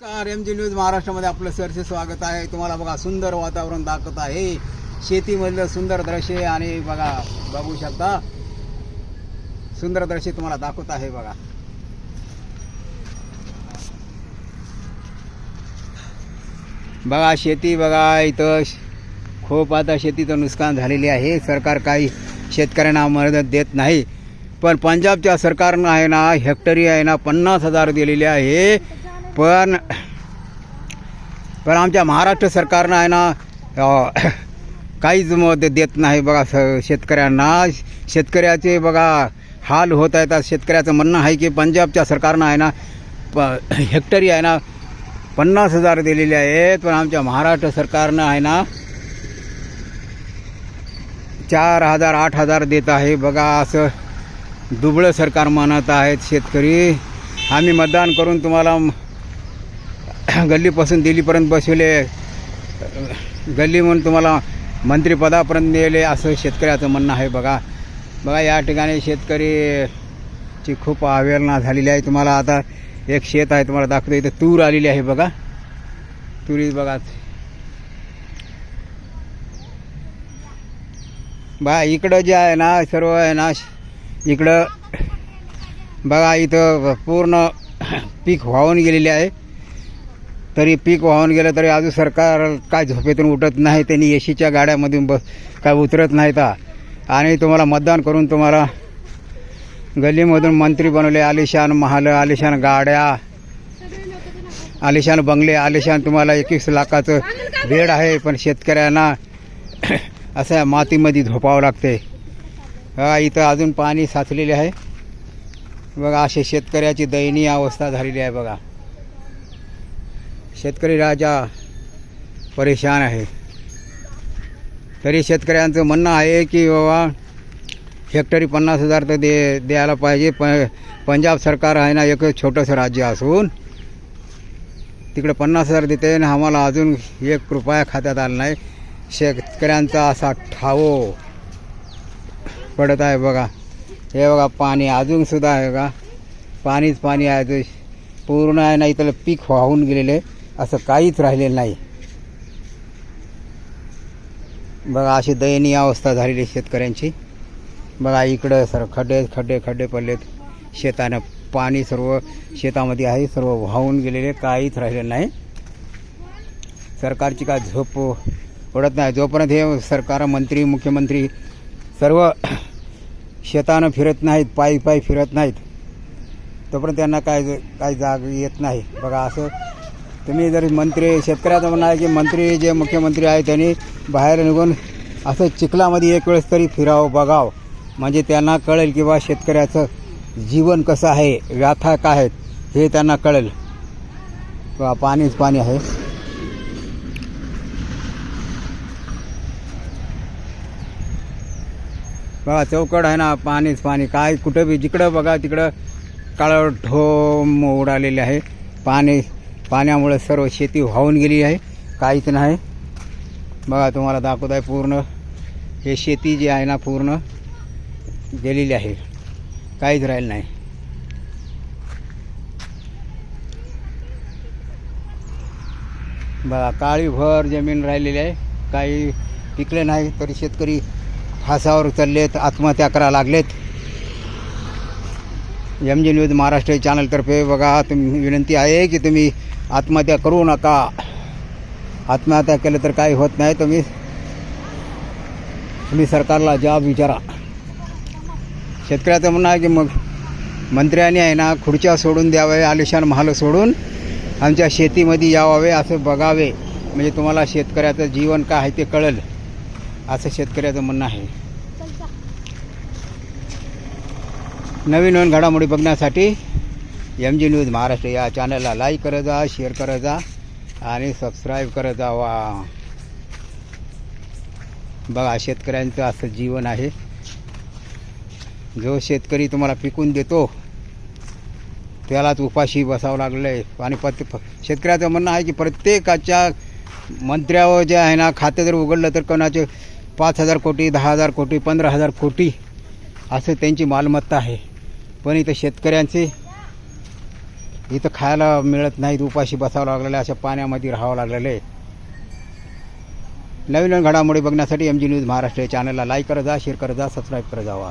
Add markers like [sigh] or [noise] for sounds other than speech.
नमस्कार M G news महाराष्ट्रामध्ये आपलं सरचे स्वागत आहे. तुम्हाला बघा सुंदर वातावरण दाखवत आहे. शेतीमधलं सुंदर दृश्य आणि बघा बघू शकता. सुंदर दृश्य तुम्हाला दाखवत आहे बघा. बघा शेती बघा इथं खूप आता शेतीचं नुकसान झालेली आहे. सरकार काही शेतकऱ्यांना मदत देत नाही. पण पंजाबच्या सरकारनं आहे ना हेक्टरी आहे ना पन्नास हजार दिलेले आहे. पण पण आमच्या महाराष्ट्र सरकारनं आहे ना काहीच मत देत नाही बघा स शेतकऱ्यांना. शेतकऱ्याचे बघा हाल होत आहेत. आज शेतकऱ्याचं म्हणणं आहे की पंजाबच्या सरकारनं आहे ना प हेक्टरी आहे ना पन्नास हजार दिलेले आहेत. पण आमच्या महाराष्ट्र सरकारनं आहे ना चार हजार आठ हजार देत आहे. बघा असं दुबळं सरकार मानत आहेत शेतकरी. आम्ही मतदान करून तुम्हाला [coughs] गल्लीपासून दिल्लीपर्यंत बसवले. गल्ली म्हणून तुम्हाला मंत्रिपदापर्यंत नेले असं शेतकऱ्याचं म्हणणं आहे बघा. बघा या ठिकाणी शेतकरीची खूप अवेलना झालेली आहे. तुम्हाला आता एक शेत आहे तुम्हाला दाखवतो. इथं तूर आलेली आहे बघा. तुरी बघा. बा इकडं जे आहे ना सर्व आहे ना इकडं बघा इथं पूर्ण [coughs] पीक वाहून गेलेले आहे. तरी पीक वाहून गेलं तरी अजून सरकार काय झोपेतून उठत नाही त्यांनी एशीच्या गाड्यामधून ब काय उतरत नाहीत तर आणि तुम्हाला मतदान करून तुम्हाला गल्लीमधून मंत्री बनवले आलिशान महाल आलिशान गाड्या आलिशान बंगले आलिशान तुम्हाला एकवीस लाखाचं वेड आहे पण शेतकऱ्यांना [coughs] असं मातीमध्ये झोपावं लागते. हा इथं अजून पाणी साचलेले आहे. बघा असे शेतकऱ्याची दयनीय अवस्था झालेली आहे बघा. शेतकरी राजा परेशान आहे. तरी शेतकऱ्यांचं म्हणणं आहे की बाबा हेक्टरी पन्नास हजार तर दे द्यायला पाहिजे. प पंजाब सरकार आहे ना एक छोटंसं राज्य असून तिकडे पन्नास हजार देते आणि आम्हाला अजून एक रुपया खात्यात आला नाही. शेतकऱ्यांचा असा ठावो पडत आहे बघा. हे बघा पाणी अजूनसुद्धा आहे बघा. पाणीच पाणी आहे ते पूर्ण आहे ना इथलं पीक वाहून गेलेले असं काहीच राहिलेलं नाही. बघा अशी दयनीय अवस्था झालेली आहे शेतकऱ्यांची. बघा इकडं सर खड्डे खड्डे खड्डे पडलेत. शेतानं पाणी सर्व शेतामध्ये आहे सर्व वाहून गेलेले काहीच राहिलेलं नाही. सरकारची काय झोप पडत नाही. जोपर्यंत हे सरकार मंत्री मुख्यमंत्री सर्व शेतानं फिरत नाहीत पायी पायी फिरत नाहीत तोपर्यंत त्यांना काय काय जाग येत नाही. बघा असं तुम्ही जर मंत्री शेतकऱ्याचं म्हणणं आहे की मंत्री जे मुख्यमंत्री आहे त्यांनी बाहेर निघून असं चिखलामध्ये एक वेळेस तरी फिरावं बघावं. म्हणजे त्यांना कळेल की बा शेतकऱ्याचं जीवन कसं आहे व्याथा काय आहेत हे त्यांना कळेल. पाणीच पाणी आहे. बघा चौकड आहे ना पाणीच पाणी. काय कुठं बी जिकडं बघा तिकडं काळं ढोम उडालेले आहे. पाणी पाण्यामुळे सर्व शेती वाहून गेली आहे. काहीच नाही. बघा तुम्हाला दाखवत आहे पूर्ण. हे शेती जी आहे ना पूर्ण गेलेली आहे. काहीच राहिलं नाही. बघा काळीभर जमीन राहिलेली आहे. काही पिकले नाही तरी शेतकरी फासावर चाललेत आत्महत्या करा लागलेत. एम जी न्यूज महाराष्ट्र चॅनलतर्फे बघा तुम्ही विनंती आहे की तुम्ही आत्महत्या करू नका. आत्महत्या केलं तर काही होत नाही. तुम्ही तुम्ही सरकारला जॉब विचारा. शेतकऱ्याचं म्हणणं आहे की मग मंत्र्यांनी आहे ना खुर्च्या सोडून द्यावे आलिशान महाल सोडून आमच्या शेतीमध्ये यावावे असं बघावे. म्हणजे तुम्हाला शेतकऱ्याचं जीवन काय आहे ते कळेल असं शेतकऱ्याचं म्हणणं आहे. नवीन नवीन घडामोडी बघण्यासाठी एम जी न्यूज महाराष्ट्र या चॅनलला लाईक करत जा शेअर करत जा आणि सबस्क्राईब करत जा वा बघा शेतकऱ्यांचं असं जीवन आहे. जो शेतकरी तुम्हाला पिकून देतो त्यालाच उपाशी बसावं लागलं आहे आणि प्रत्ये शेतकऱ्याचं म्हणणं आहे की प्रत्येकाच्या मंत्र्यावर जे आहे ना खातं जर उघडलं तर कोणाचे पाच हजार कोटी दहा हजार कोटी पंधरा हजार कोटी असं त्यांची मालमत्ता आहे. पण इथं शेतकऱ्यांचे इथं खायला मिळत नाहीत उपाशी बसावं लागलेलं अशा पाण्यामध्ये राहावं लागलेलं आहे. नवीन नवीन घडामोडी बघण्यासाठी एम जी न्यूज महाराष्ट्र या चॅनलला लाईक करत जा शेअर करत जा सबस्क्राईब करत जावा.